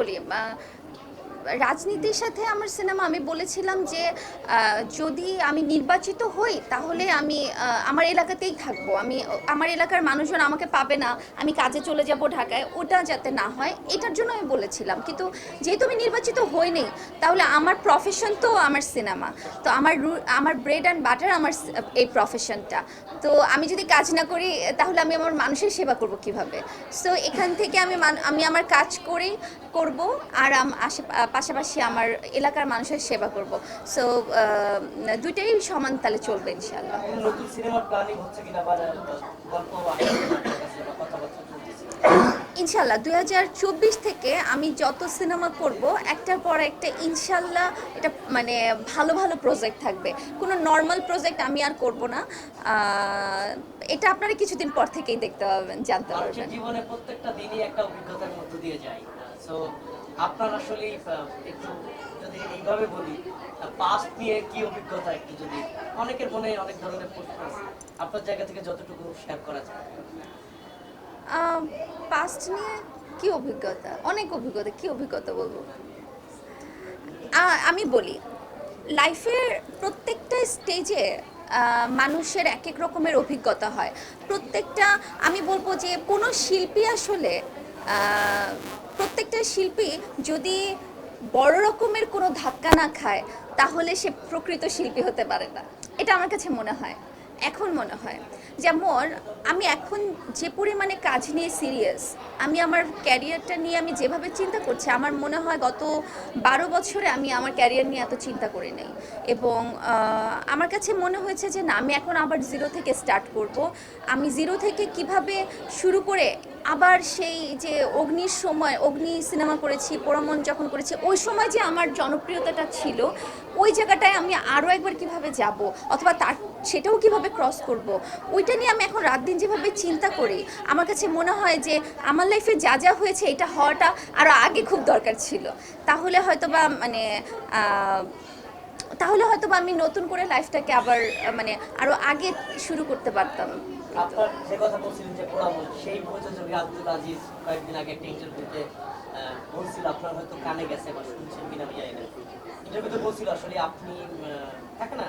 বলি আহ, রাজনীতির সাথে আমার সিনেমা, আমি বলেছিলাম যে যদি আমি নির্বাচিত হই, তাহলে আমি আমার এলাকাতেই থাকব। আমি, আমার এলাকার মানুষজন আমাকে পাবে না, আমি কাজে চলে যাব ঢাকায়, ওটা যাতে না হয়, এটার জন্য আমি বলেছিলাম। কিন্তু যেহেতু আমি নির্বাচিত হইনি, তাহলে আমার প্রফেশন তো আমার সিনেমা। তো আমার আমার ব্রেড অ্যান্ড বাটার আমার এই প্রফেশনটা তো আমি যদি কাজ না করি, তাহলে আমি আমার মানুষের সেবা করব কীভাবে? সো এখান থেকে আমি আমি আমার কাজ করেই করব, আর আশে পাশাপাশি আমার এলাকার মানুষের সেবা করব। সো দুইটাই সমান তালে চলবে ইনশাআল্লাহ। কোনো নতুন সিনেমার প্ল্যানিং হচ্ছে কিনা বা গল্প বা কথাবার্তা চলতেছে। ইনশাল্লাহ দুই হাজার চব্বিশ থেকে আমি যত সিনেমা করব একটার পর একটা ইনশাল্লাহ এটা মানে ভালো ভালো প্রজেক্ট থাকবে। কোনো নর্মাল প্রজেক্ট আমি আর করব না। এটা আপনারা কিছুদিন পর থেকেই দেখতে পাবেন জানতে পারবেন। জীবনে প্রত্যেকটা দিনই একটা অভিজ্ঞতার মধ্য দিয়ে যায়। সো আপনার আসলে একটু যদি এইভাবে বলি নিয়ে কি অভিজ্ঞতা একটু যদি? অনেকের মনে অনেক ধরনের প্রশ্ন আছে। আপনার জায়গা থেকে যতটুকু শেয়ার করা যায়। পাস্ট নিয়ে কি অভিজ্ঞতা? অনেক অভিজ্ঞতা, কি অভিজ্ঞতা বলব? আমি বলি লাইফের প্রত্যেকটা স্টেজে মানুষের এক এক রকমের অভিজ্ঞতা হয়। প্রত্যেকটা, আমি বলব যে কোনো শিল্পী আসলে প্রত্যেকটা শিল্পী যদি বড় রকমের কোনো ধাক্কা না খায়, তাহলে সে প্রকৃত শিল্পী হতে পারে না। এটা আমার কাছে মনে হয়। এখন মনে হয়। যেমন, আমি এখন যে পরিমাণে কাজ নিয়ে সিরিয়াস আমি আমার ক্যারিয়ারটা নিয়ে আমি যেভাবে চিন্তা করছি, আমার মনে হয় গত বারো বছরে আমি আমার ক্যারিয়ার নিয়ে এত চিন্তা করি নাই। এবং আমার কাছে মনে হয়েছে যে, না, আমি এখন আবার জিরো থেকে স্টার্ট করব। আমি জিরো থেকে কীভাবে শুরু করে আবার সেই যে অগ্নির সময়, অগ্নি সিনেমা করেছি, পোড়ামন যখন করেছি, ওই সময় যে আমার জনপ্রিয়তাটা ছিল ওই জায়গাটায় আমি আরও একবার কীভাবে যাব? অথবা তার, সেটাও কীভাবে ক্রস করব? ওইটা নিয়ে আমি এখন রাত দিন যেভাবে চিন্তা করি, আমার কাছে মনে হয় যে আমার লাইফে যা যা হয়েছে এটা হওয়াটা আরও আগে খুব দরকার ছিল। তাহলে হয়তো বা মানে তাহলে হয়তো বা আমি নতুন করে লাইফটাকে আবার মানে আরও আগে শুরু করতে পারতাম। যে কথা বলছিলেন যে সেই কয়েকদিন আগে বলছিল, আপনার হয়তো কানে গেছে বা শুনছেন ইন্টারভিউতে বলছিল আসলে আপনি থাকে না